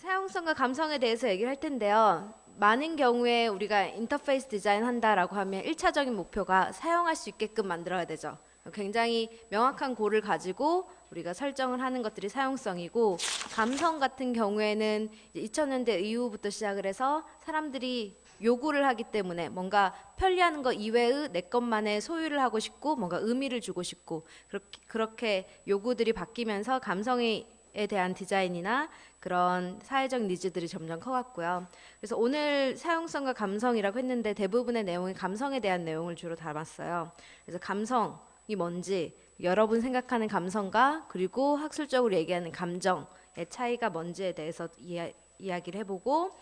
사용성과 감성에 대해서 얘기를 할 텐데요. 많은 경우에 우리가 인터페이스 디자인 한다라고 하면 1차적인 목표가 사용할 수 있게끔 만들어야 되죠. 굉장히 명확한 고를 가지고 우리가 설정을 하는 것들이 사용성이고 감성 같은 경우에는 2000년대 이후부터 시작을 해서 사람들이 요구를 하기 때문에 뭔가 편리하는 것 이외의 내 것만의 소유를 하고 싶고 뭔가 의미를 주고 싶고 그렇게 요구들이 바뀌면서 감성에 대한 디자인이나 그런 사회적 니즈들이 점점 커갔고요. 그래서 오늘 사용성과 감성이라고 했는데 대부분의 내용이 감성에 대한 내용을 주로 담았어요. 그래서 감성이 뭔지 여러분 생각하는 감성과 그리고 학술적으로 얘기하는 감정의 차이가 뭔지에 대해서 이야, 이야기를 해보고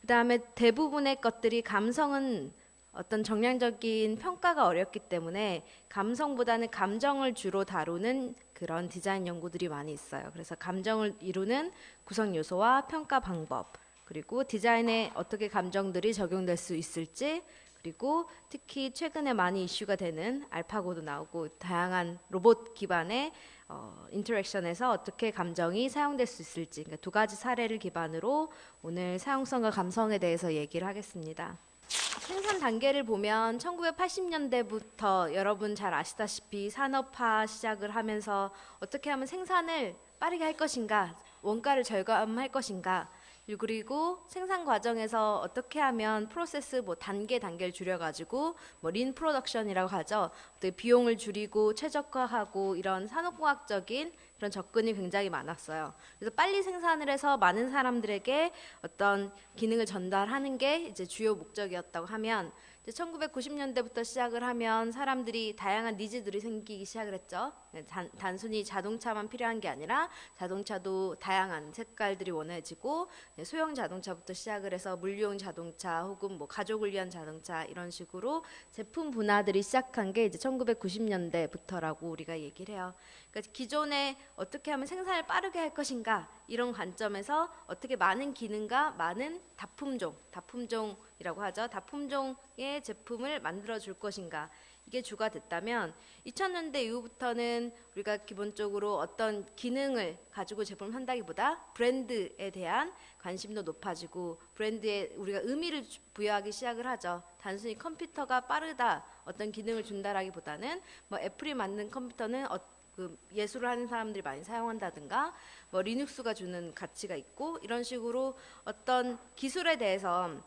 그 다음에 대부분의 것들이 감성은 어떤 정량적인 평가가 어렵기 때문에 감성보다는 감정을 주로 다루는 그런 디자인 연구들이 많이 있어요. 그래서 감정을 이루는 구성 요소와 평가 방법, 그리고 디자인에 어떻게 감정들이 적용될 수 있을지, 그리고 특히 최근에 많이 이슈가 되는 알파고도 나오고 다양한 로봇 기반의 어, 인터랙션에서 어떻게 감정이 사용될 수 있을지 그러니까 두 가지 사례를 기반으로 오늘 사용성과 감성에 대해서 얘기를 하겠습니다. 생산 단계를 보면 1980년대부터 여러분 잘 아시다시피 산업화 시작을 하면서 어떻게 하면 생산을 빠르게 할 것인가, 원가를 절감할 것인가, 그리고 생산 과정에서 어떻게 하면 프로세스 뭐 단계 단계를 줄여가지고 뭐 린 프로덕션이라고 하죠. 비용을 줄이고 최적화하고 이런 산업공학적인 그런 접근이 굉장히 많았어요. 그래서 빨리 생산을 해서 많은 사람들에게 어떤 기능을 전달하는 게 이제 주요 목적이었다고 하면 1990년대부터 시작을 하면 사람들이 다양한 니즈들이 생기기 시작을 했죠. 네, 단, 단순히 자동차만 필요한 게 아니라 자동차도 다양한 색깔들이 원해지고 네, 소형 자동차부터 시작을 해서 물류용 자동차 혹은 뭐 가족을 위한 자동차 이런 식으로 제품 분화들이 시작한 게 이제 1990년대부터라고 우리가 얘기를 해요. 그러니까 기존에 어떻게 하면 생산을 빠르게 할 것인가 이런 관점에서 어떻게 많은 기능과 많은 다품종, 다품종 이라고 하죠. 다품종의 제품을 만들어 줄 것인가 이게 주가 됐다면 2000년대 이후부터는 우리가 기본적으로 어떤 기능을 가지고 제품을 한다기보다 브랜드에 대한 관심도 높아지고 브랜드에 우리가 의미를 부여하기 시작을 하죠. 단순히 컴퓨터가 빠르다 어떤 기능을 준다라기보다는 뭐 애플이 만든 컴퓨터는 어, 그 예술을 하는 사람들이 많이 사용한다든가 뭐 리눅스가 주는 가치가 있고 이런 식으로 어떤 기술에 대해서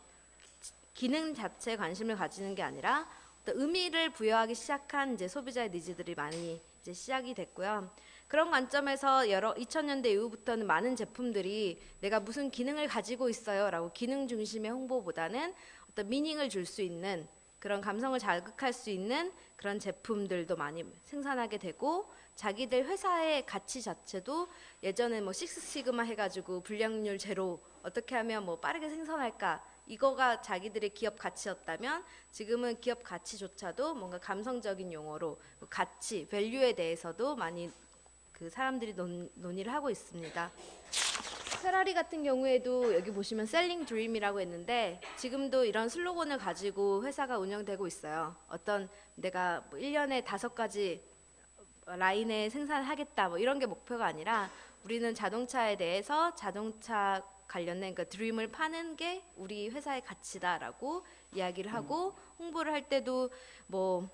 기능 자체에 관심을 가지는 게 아니라 의미를 부여하기 시작한 이제 소비자의 니즈들이 많이 이제 시작이 됐고요. 그런 관점에서 여러 2000년대 이후부터는 많은 제품들이 내가 무슨 기능을 가지고 있어요라고 기능 중심의 홍보보다는 어떤 미닝을 줄 수 있는 그런 감성을 자극할 수 있는 그런 제품들도 많이 생산하게 되고 자기들 회사의 가치 자체도 예전에 뭐 식스 시그마 해가지고 불량률 제로 어떻게 하면 뭐 빠르게 생산할까 이거가 자기들의 기업 가치였다면 지금은 기업 가치조차도 뭔가 감성적인 용어로 그 가치, 밸류에 대해서도 많이 그 사람들이 논, 논의를 하고 있습니다. 페라리 같은 경우에도 여기 보시면 셀링 드림이라고 했는데 지금도 이런 슬로건을 가지고 회사가 운영되고 있어요. 어떤 내가 뭐 1년에 다섯 가지 라인에 생산하겠다 뭐 이런 게 목표가 아니라 우리는 자동차에 대해서 자동차 관련된 그 드림을 파는 게 우리 회사의 가치다라고 이야기를 하고 홍보를 할 때도 뭐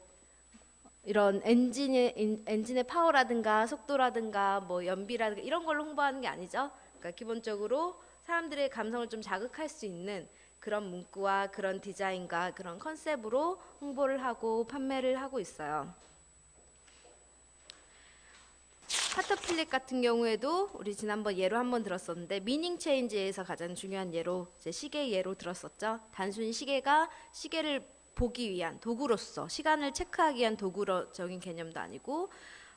이런 엔진의 엔진의 파워라든가 속도라든가 뭐 연비라든가 이런 걸로 홍보하는 게 아니죠. 그러니까 기본적으로 사람들의 감성을 좀 자극할 수 있는 그런 문구와 그런 디자인과 그런 컨셉으로 홍보를 하고 판매를 하고 있어요. 파터필립 같은 경우에도 우리 지난번 예로 한번 들었었는데 미닝 체인지에서 가장 중요한 예로 이제 시계 예로 들었었죠. 단순히 시계가 시계를 보기 위한 도구로서 시간을 체크하기 위한 도구적인 개념도 아니고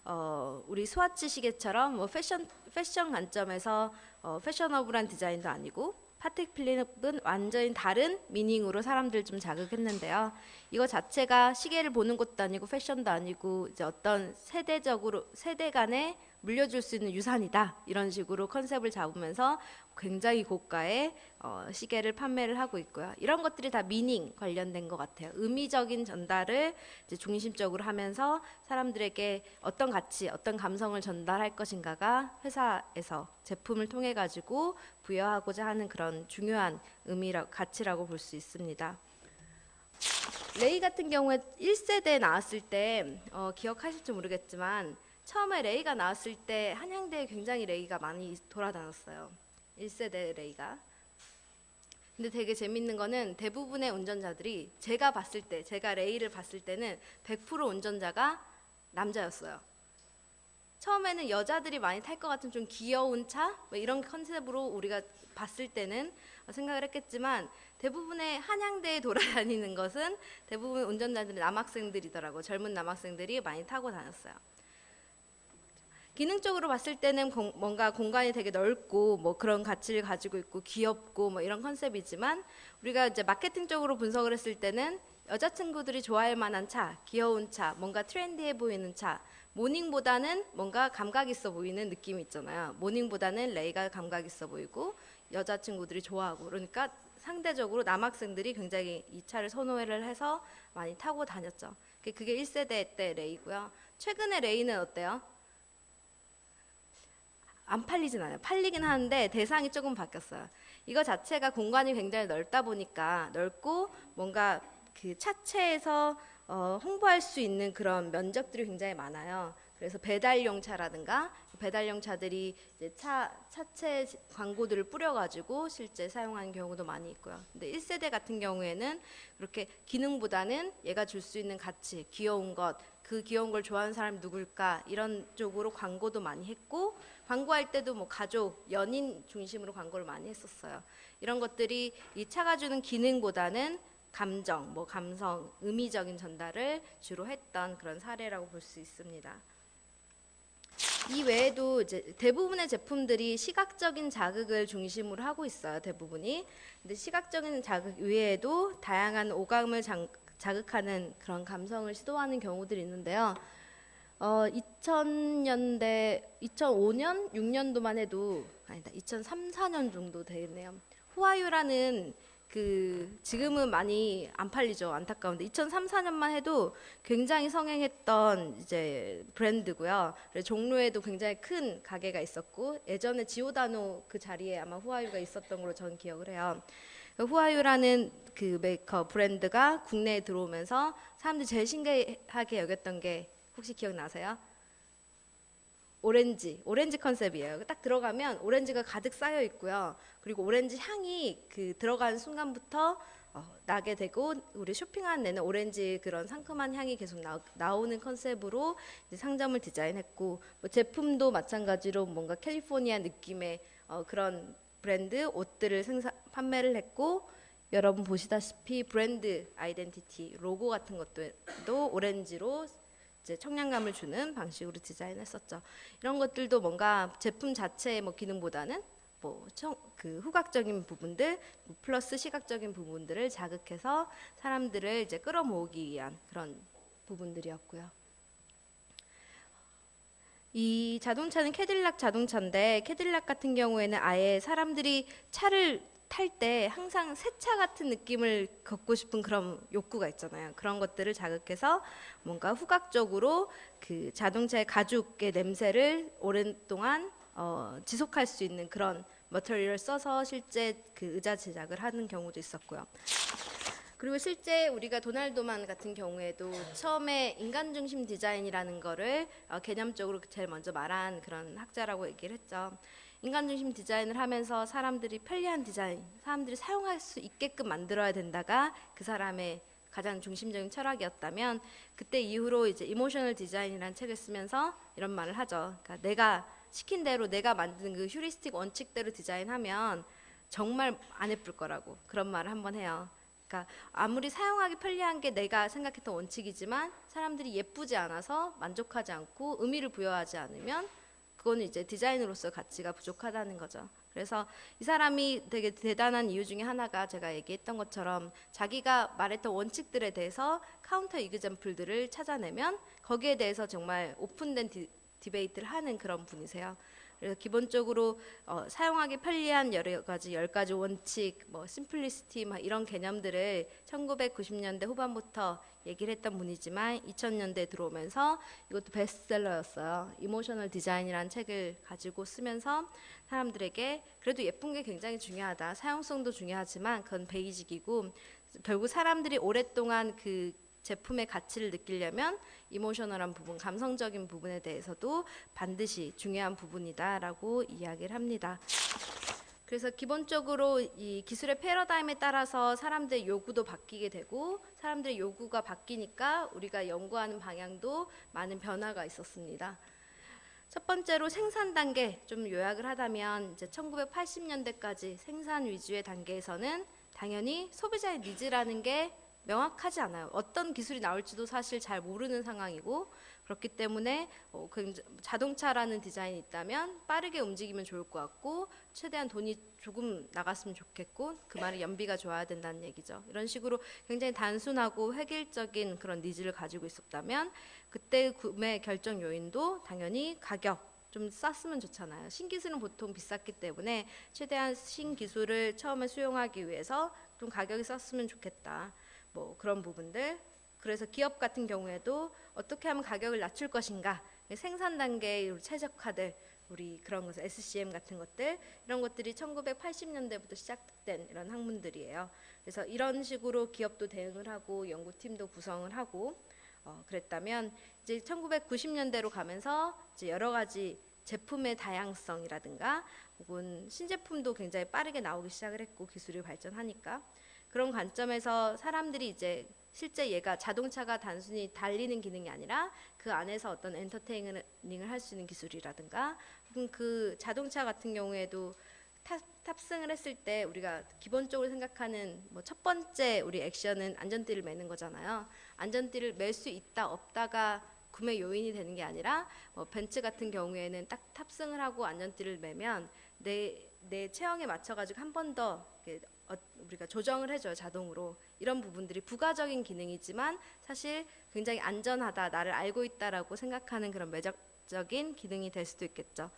어, 우리 스와치 시계처럼 뭐 패션 패션 관점에서 어, 패셔너블한 디자인도 아니고 파텍 필립은 완전히 다른 미닝으로 사람들 좀 자극했는데요. 이거 자체가 시계를 보는 것도 아니고 패션도 아니고 이제 어떤 세대적으로 세대 간의 물려줄 수 있는 유산이다 이런 식으로 컨셉을 잡으면서 굉장히 고가의 어, 시계를 판매를 하고 있고요. 이런 것들이 다 미닝 관련된 것 같아요. 의미적인 전달을 중심적으로 하면서 사람들에게 어떤 가치, 어떤 감성을 전달할 것인가가 회사에서 제품을 통해 가지고 부여하고자 하는 그런 중요한 의미라 가치라고 볼 수 있습니다. 레이 같은 경우에 1세대에 나왔을 때 어, 기억하실지 모르겠지만 처음에 레이가 나왔을 때 한양대에 굉장히 레이가 많이 돌아다녔어요. 1세대 레이가. 근데 되게 재밌는 거는 대부분의 운전자들이 제가 봤을 때, 제가 레이를 봤을 때는 100% 운전자가 남자였어요. 처음에는 여자들이 많이 탈 것 같은 좀 귀여운 차? 뭐 이런 컨셉으로 우리가 봤을 때는 생각을 했겠지만 대부분의 한양대에 돌아다니는 것은 대부분 운전자들이 남학생들이더라고. 젊은 남학생들이 많이 타고 다녔어요. 기능적으로 봤을 때는 공- 뭔가 공간이 되게 넓고 뭐 그런 가치를 가지고 있고 귀엽고 뭐 이런 컨셉이지만 우리가 이제 마케팅적으로 분석을 했을 때는 여자친구들이 좋아할 만한 차, 귀여운 차, 뭔가 트렌디해 보이는 차, 모닝보다는 뭔가 감각 있어 보이는 느낌이 있잖아요. 모닝보다는 레이가 감각 있어 보이고 여자친구들이 좋아하고 그러니까 상대적으로 남학생들이 굉장히 이 차를 선호를 해서 많이 타고 다녔죠. 그게- 그게 1세대 때 레이고요. 최근에 레이는 어때요? 안 팔리진 않아요. 팔리긴 하는데 대상이 조금 바뀌었어요. 이거 자체가 공간이 굉장히 넓다 보니까 넓고 뭔가 그 차체에서 어, 홍보할 수 있는 그런 면적들이 굉장히 많아요. 그래서 배달용 차라든가 배달용 차들이 이제 차 차체 광고들을 뿌려가지고 실제 사용하는 경우도 많이 있고요. 근데 1세대 같은 경우에는 그렇게 기능보다는 얘가 줄 수 있는 가치, 귀여운 것, 그 귀여운 걸 좋아하는 사람이 누굴까 이런 쪽으로 광고도 많이 했고 광고할 때도 뭐 가족, 연인 중심으로 광고를 많이 했었어요. 이런 것들이 이 차가 주는 기능보다는 감정, 뭐 감성, 의미적인 전달을 주로 했던 그런 사례라고 볼 수 있습니다. 이 외에도 대부분의 제품들이 시각적인 자극을 중심으로 하고 있어요. 대부분이. 근데 시각적인 자극 외에도 다양한 오감을 장- 자극하는 그런 감성을 시도하는 경우들이 있는데요. 어, 2000년대, 2005년, 6년도만 해도 아니다, 2003, 4년 정도 되겠네요. 후아유라는 그 지금은 많이 안 팔리죠 안타까운데 2003, 4년만 해도 굉장히 성행했던 이제 브랜드고요. 종로에도 굉장히 큰 가게가 있었고 예전에 지오다노 그 자리에 아마 후아유가 있었던 걸로 저는 기억을 해요. 그 후아유라는 그 메이커 브랜드가 국내에 들어오면서 사람들이 제일 신기하게 여겼던 게 혹시 기억나세요? 오렌지, 오렌지 컨셉이에요. 딱 들어가면 오렌지가 가득 쌓여 있고요. 그리고 오렌지 향이 그 들어가는 순간부터 어, 나게 되고 우리 쇼핑하는 내내 오렌지 그런 상큼한 향이 계속 나, 오는 컨셉으로 상점을 디자인했고 뭐 제품도 마찬가지로 뭔가 캘리포니아 느낌의 어, 그런 브랜드 옷들을 생산 판매를 했고 여러분 보시다시피 브랜드 아이덴티티 로고 같은 것도 오렌지로 이제 청량감을 주는 방식으로 디자인했었죠. 이런 것들도 뭔가 제품 자체의 뭐 기능보다는 뭐그 후각적인 부분들 뭐 플러스 시각적인 부분들을 자극해서 사람들을 이제 끌어모으기 위한 그런 부분들이었고요. 이 자동차는 캐딜락 자동차인데 캐딜락 같은 경우에는 아예 사람들이 차를 탈 때 항상 새차 같은 느낌을 갖고 싶은 그런 욕구가 있잖아요. 그런 것들을 자극해서 뭔가 후각적으로 그 자동차의 가죽의 냄새를 오랜동안 어, 지속할 수 있는 그런 머터리얼을 써서 실제 그 의자 제작을 하는 경우도 있었고요. 그리고 실제 우리가 도날드만 같은 경우에도 처음에 인간 중심 디자인이라는 거를 어, 개념적으로 제일 먼저 말한 그런 학자라고 얘기를 했죠. 인간 중심 디자인을 하면서 사람들이 편리한 디자인, 사람들이 사용할 수 있게끔 만들어야 된다가 그 사람의 가장 중심적인 철학이었다면 그때 이후로 이제 이모셔널 디자인이라는 책을 쓰면서 이런 말을 하죠. 그러니까 내가 시킨 대로 내가 만든 그 휴리스틱 원칙대로 디자인하면 정말 안 예쁠 거라고 그런 말을 한번 해요. 그러니까 아무리 사용하기 편리한 게 내가 생각했던 원칙이지만 사람들이 예쁘지 않아서 만족하지 않고 의미를 부여하지 않으면 그거는 이제 디자인으로서 가치가 부족하다는 거죠. 그래서 이 사람이 되게 대단한 이유 중에 하나가 제가 얘기했던 것처럼 자기가 말했던 원칙들에 대해서 카운터 이그젠플들을 찾아내면 거기에 대해서 정말 오픈된 디, 디베이트를 하는 그런 분이세요. 그래서 기본적으로 어, 사용하기 편리한 여러 가지 열 가지 원칙, 뭐 심플리시티 막 이런 개념들을 1990년대 후반부터 얘기를 했던 분이지만 2000년대 들어오면서 이것도 베스트셀러였어요. 이모셔널 디자인이라는 책을 가지고 쓰면서 사람들에게 그래도 예쁜 게 굉장히 중요하다. 사용성도 중요하지만 그건 베이직이고 결국 사람들이 오랫동안 그 제품의 가치를 느끼려면 이모셔널한 부분, 감성적인 부분에 대해서도 반드시 중요한 부분이다라고 이야기를 합니다. 그래서 기본적으로 이 기술의 패러다임에 따라서 사람들의 요구도 바뀌게 되고 사람들의 요구가 바뀌니까 우리가 연구하는 방향도 많은 변화가 있었습니다. 첫 번째로 생산 단계 좀 요약을 하다면 이제 1980년대까지 생산 위주의 단계에서는 당연히 소비자의 니즈라는 게 명확하지 않아요. 어떤 기술이 나올지도 사실 잘 모르는 상황이고 그렇기 때문에 어, 굉장히 자동차라는 디자인이 있다면 빠르게 움직이면 좋을 것 같고 최대한 돈이 조금 나갔으면 좋겠고 그 말이 연비가 좋아야 된다는 얘기죠. 이런 식으로 굉장히 단순하고 획일적인 그런 니즈를 가지고 있었다면 그때 구매 결정 요인도 당연히 가격 좀 쌌으면 좋잖아요. 신기술은 보통 비쌌기 때문에 최대한 신기술을 처음에 수용하기 위해서 좀 가격이 쌌으면 좋겠다. 뭐 그런 부분들. 그래서 기업 같은 경우에도 어떻게 하면 가격을 낮출 것인가. 생산 단계의 최적화들, 우리 그런 것을 SCM 같은 것들 이런 것들이 1980년대부터 시작된 이런 학문들이에요. 그래서 이런 식으로 기업도 대응을 하고 연구팀도 구성을 하고 어, 그랬다면 이제 1990년대로 가면서 이제 여러 가지 제품의 다양성이라든가 혹은 신제품도 굉장히 빠르게 나오기 시작을 했고 기술이 발전하니까 그런 관점에서 사람들이 이제 실제 얘가 자동차가 단순히 달리는 기능이 아니라 그 안에서 어떤 엔터테이닝을 할 수 있는 기술이라든가 혹은 그 자동차 같은 경우에도 탑, 탑승을 했을 때 우리가 기본적으로 생각하는 뭐 첫 번째 우리 액션은 안전띠를 매는 거잖아요. 안전띠를 맬수 있다 없다가 구매 요인이 되는 게 아니라 뭐 벤츠 같은 경우에는 딱 탑승을 하고 안전띠를 매면 내 내 체형에 맞춰 가지고 한 번더 어, 우리가 조정을 해줘요 자동으로. 이런 부분들이 부가적인 기능이지만 사실 굉장히 안전하다 나를 알고 있다라고 생각하는 그런 매력적인 기능이 될 수도 있겠죠.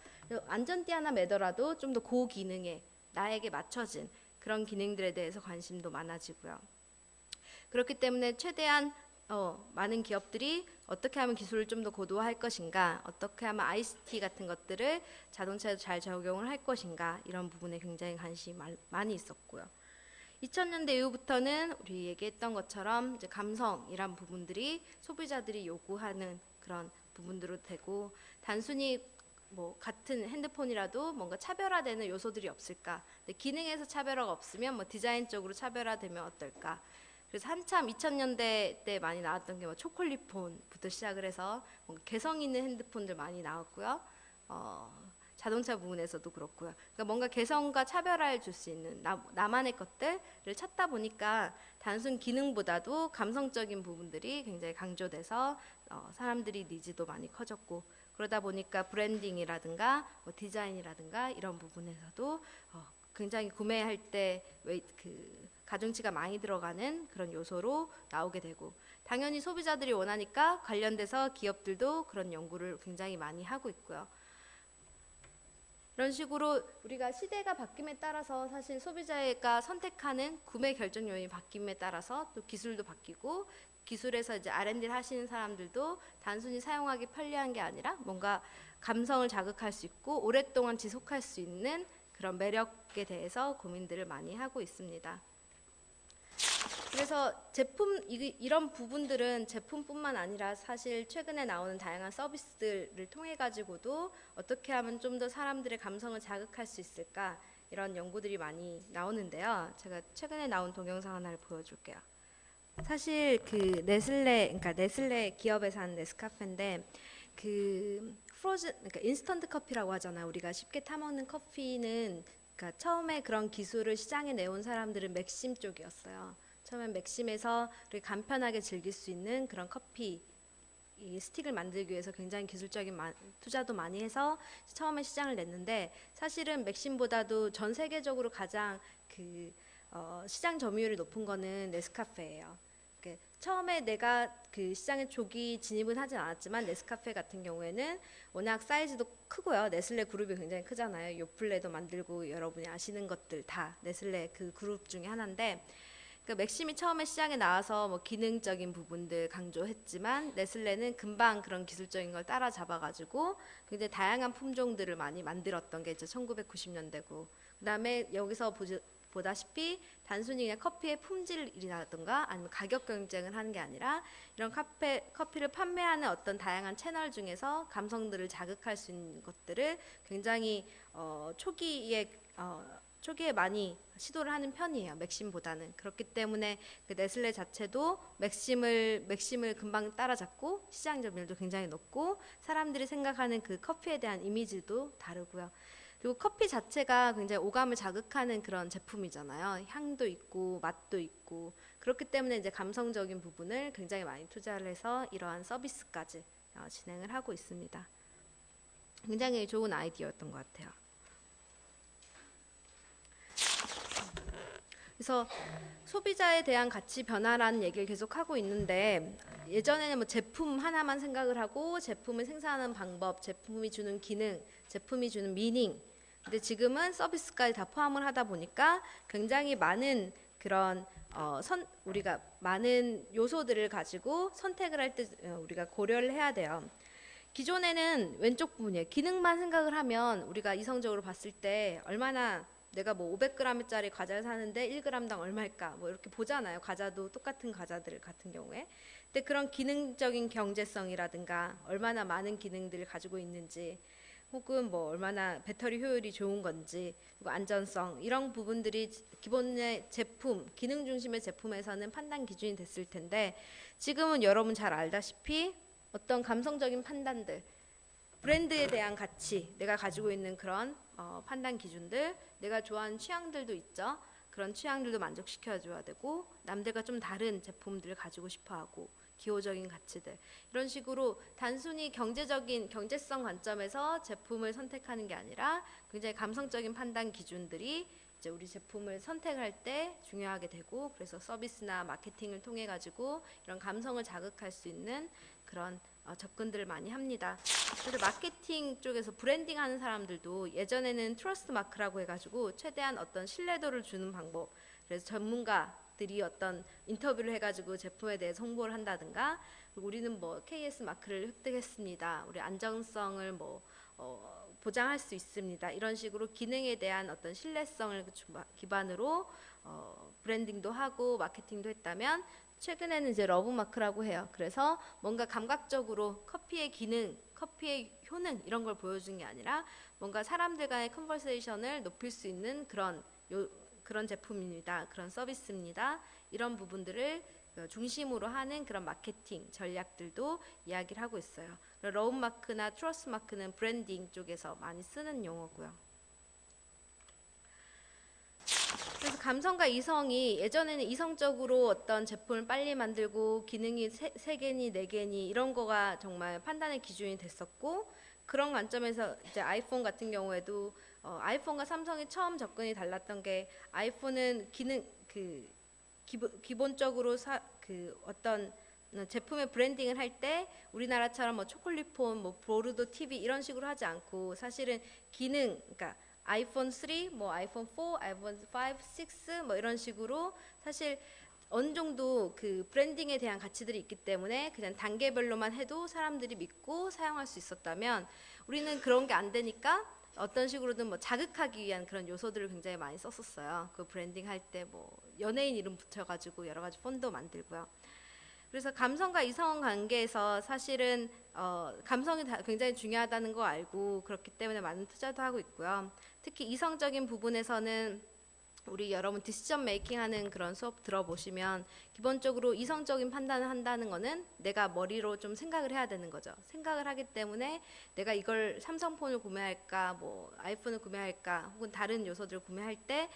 안전띠 하나 매더라도 좀 더 고기능의 나에게 맞춰진 그런 기능들에 대해서 관심도 많아지고요. 그렇기 때문에 최대한 어, 많은 기업들이 어떻게 하면 기술을 좀 더 고도화할 것인가, 어떻게 하면 ICT 같은 것들을 자동차에도 잘 적용을 할 것인가 이런 부분에 굉장히 관심이 많이 있었고요. 2000년대 이후부터는 우리 얘기했던 것처럼 이제 감성이란 부분들이 소비자들이 요구하는 그런 부분들로 되고 단순히 뭐 같은 핸드폰이라도 뭔가 차별화되는 요소들이 없을까? 기능에서 차별화가 없으면 뭐 디자인적으로 차별화되면 어떨까? 그래서 한참 2000년대 때 많이 나왔던 게 뭐 초콜릿폰부터 시작을 해서 개성 있는 핸드폰들 많이 나왔고요. 어, 자동차 부분에서도 그렇고요. 그러니까 뭔가 개성과 차별화를 줄 수 있는 나, 나만의 것들을 찾다 보니까 단순 기능보다도 감성적인 부분들이 굉장히 강조돼서 어, 사람들이 니즈도 많이 커졌고 그러다 보니까 브랜딩이라든가 뭐 디자인이라든가 이런 부분에서도 어, 굉장히 구매할 때 그 가중치가 많이 들어가는 그런 요소로 나오게 되고 당연히 소비자들이 원하니까 관련돼서 기업들도 그런 연구를 굉장히 많이 하고 있고요. 이런 식으로 우리가 시대가 바뀜에 따라서 사실 소비자가 선택하는 구매 결정 요인이 바뀜에 따라서 또 기술도 바뀌고 기술에서 이제 R&D를 하시는 사람들도 단순히 사용하기 편리한 게 아니라 뭔가 감성을 자극할 수 있고 오랫동안 지속할 수 있는 그런 매력에 대해서 고민들을 많이 하고 있습니다. 그래서 제품 이런 부분들은 제품뿐만 아니라 사실 최근에 나오는 다양한 서비스들을 통해 가지고도 어떻게 하면 좀 더 사람들의 감성을 자극할 수 있을까 이런 연구들이 많이 나오는데요. 제가 최근에 나온 동영상 하나를 보여줄게요. 사실 그 네슬레 그러니까 네슬레 기업에서 한 네스카페인데 그 프로즌 그러니까 인스턴트 커피라고 하잖아요. 우리가 쉽게 타 먹는 커피는 그러니까 처음에 그런 기술을 시장에 내온 사람들은 맥심 쪽이었어요. 처음엔 맥심에서 간편하게 즐길 수 있는 그런 커피 이 스틱을 만들기 위해서 굉장히 기술적인 마, 투자도 많이 해서 처음에 시장을 냈는데 사실은 맥심보다도 전 세계적으로 가장 그 어, 시장 점유율이 높은 거는 네스카페예요. 이렇게 처음에 내가 그 시장에 조기 진입은 하진 않았지만 네스카페 같은 경우에는 워낙 사이즈도 크고요. 네슬레 그룹이 굉장히 크잖아요. 요플레도 만들고 여러분이 아시는 것들 다 네슬레 그 그룹 중에 하나인데 그 맥심이 처음에 시장에 나와서 뭐 기능적인 부분들 강조했지만 네슬레는 금방 그런 기술적인 걸 따라잡아가지고 굉장히 다양한 품종들을 많이 만들었던 게 이제 1990년대고 그다음에 여기서 보지, 보다시피 단순히 그냥 커피의 품질이라든가 아니면 가격 경쟁을 하는 게 아니라 이런 카페, 커피를 판매하는 어떤 다양한 채널 중에서 감성들을 자극할 수 있는 것들을 굉장히 어, 초기에 어, 초기에 많이 시도를 하는 편이에요. 맥심보다는 그렇기 때문에 그 네슬레 자체도 맥심을 맥심을 금방 따라잡고 시장 점유율도 굉장히 높고 사람들이 생각하는 그 커피에 대한 이미지도 다르고요. 그리고 커피 자체가 굉장히 오감을 자극하는 그런 제품이잖아요. 향도 있고 맛도 있고 그렇기 때문에 이제 감성적인 부분을 굉장히 많이 투자를 해서 이러한 서비스까지 어, 진행을 하고 있습니다. 굉장히 좋은 아이디어였던 것 같아요. 그래서 소비자에 대한 가치 변화라는 얘기를 계속 하고 있는데 예전에는 뭐 제품 하나만 생각을 하고 제품을 생산하는 방법, 제품이 주는 기능, 제품이 주는 미닝. 근데 지금은 서비스까지 다 포함을 하다 보니까 굉장히 많은 그런 어, 선, 우리가 많은 요소들을 가지고 선택을 할때 어, 우리가 고려를 해야 돼요. 기존에는 왼쪽 부분이에요. 기능만 생각을 하면 우리가 이성적으로 봤을 때 얼마나 내가 뭐 500g짜리 과자를 사는데 1g당 얼마일까 뭐 이렇게 보잖아요. 과자도 똑같은 과자들 같은 경우에. 근데 그런 기능적인 경제성이라든가 얼마나 많은 기능들을 가지고 있는지 혹은 뭐 얼마나 배터리 효율이 좋은 건지 그리고 안전성 이런 부분들이 기본의 제품 기능 중심의 제품에서는 판단 기준이 됐을 텐데 지금은 여러분 잘 알다시피 어떤 감성적인 판단들 브랜드에 대한 가치 내가 가지고 있는 그런 어, 판단 기준들 내가 좋아하는 취향들도 있죠. 그런 취향들도 만족시켜 줘야 되고 남들과 좀 다른 제품들을 가지고 싶어 하고 기호적인 가치들. 이런 식으로 단순히 경제적인 경제성 관점에서 제품을 선택하는 게 아니라 굉장히 감성적인 판단 기준들이 이제 우리 제품을 선택할 때 중요하게 되고 그래서 서비스나 마케팅을 통해 가지고 이런 감성을 자극할 수 있는 그런 어, 접근들을 많이 합니다. 그래서 마케팅 쪽에서 브랜딩 하는 사람들도 예전에는 트러스트 마크라고 해가지고 최대한 어떤 신뢰도를 주는 방법 그래서 전문가들이 어떤 인터뷰를 해가지고 제품에 대해서 홍보를 한다든가 우리는 뭐 KS 마크를 획득했습니다. 우리 안정성을 뭐 어, 보장할 수 있습니다. 이런 식으로 기능에 대한 어떤 신뢰성을 기반으로 어, 브랜딩도 하고 마케팅도 했다면 최근에는 이제 러브 마크라고 해요. 그래서 뭔가 감각적으로 커피의 기능, 커피의 효능 이런 걸 보여준 게 아니라 뭔가 사람들 간의 컨버세이션을 높일 수 있는 그런 요, 그런 제품입니다. 그런 서비스입니다. 이런 부분들을 중심으로 하는 그런 마케팅 전략들도 이야기를 하고 있어요. 러브 마크나 트러스 마크는 브랜딩 쪽에서 많이 쓰는 용어고요. 그래서 감성과 이성이 예전에는 이성적으로 어떤 제품을 빨리 만들고 기능이 세, 세 개니 네 개니 이런 거가 정말 판단의 기준이 됐었고 그런 관점에서 이제 아이폰 같은 경우에도 어, 아이폰과 삼성이 처음 접근이 달랐던 게 아이폰은 기능 그 기본, 기본적으로 사, 그 어떤 제품의 브랜딩을 할 때 우리나라처럼 뭐 초콜릿 폰, 뭐 보르도 TV 이런 식으로 하지 않고 사실은 기능, 그러니까 아이폰 3, 뭐 아이폰 4, 아이폰 5, 6, 뭐 이런 식으로 사실 어느 정도 그 브랜딩에 대한 가치들이 있기 때문에 그냥 단계별로만 해도 사람들이 믿고 사용할 수 있었다면 우리는 그런 게 안 되니까 어떤 식으로든 뭐 자극하기 위한 그런 요소들을 굉장히 많이 썼었어요. 그 브랜딩 할 때 뭐 연예인 이름 붙여가지고 여러 가지 폰도 만들고요. 그래서 감성과 이성 관계에서 사실은 어, 감성이 굉장히 중요하다는 거 알고 그렇기 때문에 많은 투자도 하고 있고요. 특히 이성적인 부분에서는 우리 여러분 디시전 메이킹 하는 그런 수업 들어보시면 기본적으로 이성적인 판단을 한다는 거는 내가 머리로 좀 생각을 해야 되는 거죠. 생각을 하기 때문에 내가 이걸 삼성폰을 구매할까, 뭐 아이폰을 구매할까, 혹은 다른 요소들을 구매할 때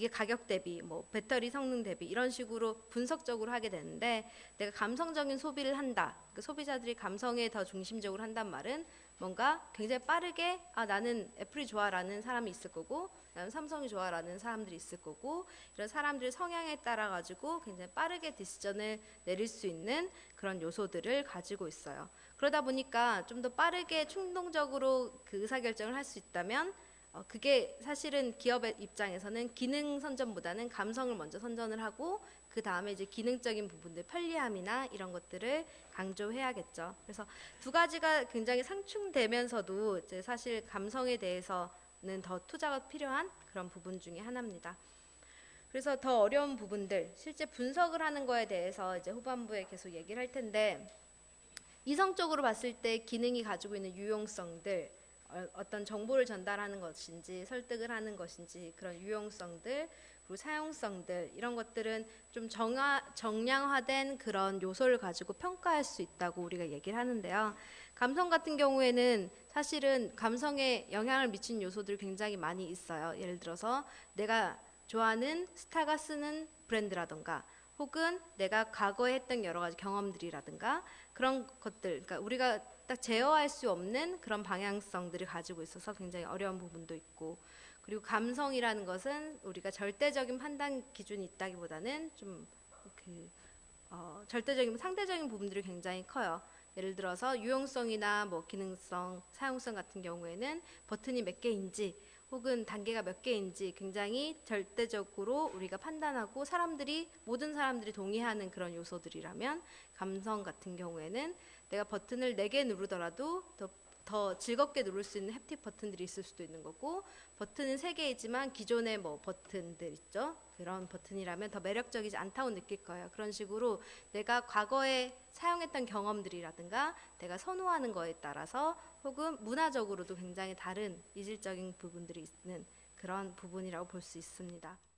이게 가격 대비, 뭐 배터리 성능 대비 이런 식으로 분석적으로 하게 되는데 내가 감성적인 소비를 한다. 그 소비자들이 감성에 더 중심적으로 한단 말은 뭔가 굉장히 빠르게 아 나는 애플이 좋아라는 사람이 있을 거고 난 삼성이 좋아라는 사람들이 있을 거고 이런 사람들의 성향에 따라 가지고 굉장히 빠르게 디시전을 내릴 수 있는 그런 요소들을 가지고 있어요. 그러다 보니까 좀 더 빠르게 충동적으로 그 의사결정을 할 수 있다면 어, 그게 사실은 기업의 입장에서는 기능 선전보다는 감성을 먼저 선전을 하고 그 다음에 이제 기능적인 부분들 편리함이나 이런 것들을 강조해야겠죠. 그래서 두 가지가 굉장히 상충되면서도 이제 사실 감성에 대해서는 더 투자가 필요한 그런 부분 중에 하나입니다. 그래서 더 어려운 부분들, 실제 분석을 하는 거에 대해서 이제 후반부에 계속 얘기를 할 텐데 이성적으로 봤을 때 기능이 가지고 있는 유용성들, 어, 어떤 정보를 전달하는 것인지 설득을 하는 것인지 그런 유용성들 그리고 사용성들 이런 것들은 좀 정화, 정량화된 그런 요소를 가지고 평가할 수 있다고 우리가 얘기를 하는데요. 감성 같은 경우에는 사실은 감성에 영향을 미친 요소들이 굉장히 많이 있어요. 예를 들어서 내가 좋아하는 스타가 쓰는 브랜드라던가 혹은 내가 과거에 했던 여러 가지 경험들이라든가 그런 것들, 그러니까 우리가 딱 제어할 수 없는 그런 방향성들을 가지고 있어서 굉장히 어려운 부분도 있고 그리고 감성이라는 것은 우리가 절대적인 판단 기준이 있다기보다는 좀그 어, 절대적인 상대적인 부분들이 굉장히 커요. 예를 들어서 유용성이나 뭐 기능성, 사용성 같은 경우에는 버튼이 몇 개인지 혹은 단계가 몇 개인지 굉장히 절대적으로 우리가 판단하고 사람들이 모든 사람들이 동의하는 그런 요소들이라면 감성 같은 경우에는 내가 버튼을 네개 누르더라도 더, 더 즐겁게 누를 수 있는 햅틱 버튼들이 있을 수도 있는 거고 버튼은 세 개이지만 기존의 뭐 버튼들 있죠 그런 버튼이라면 더 매력적이지 않다고 느낄 거예요 그런 식으로 내가 과거에 사용했던 경험들이라든가 내가 선호하는 거에 따라서 혹은 문화적으로도 굉장히 다른 이질적인 부분들이 있는 그런 부분이라고 볼 수 있습니다.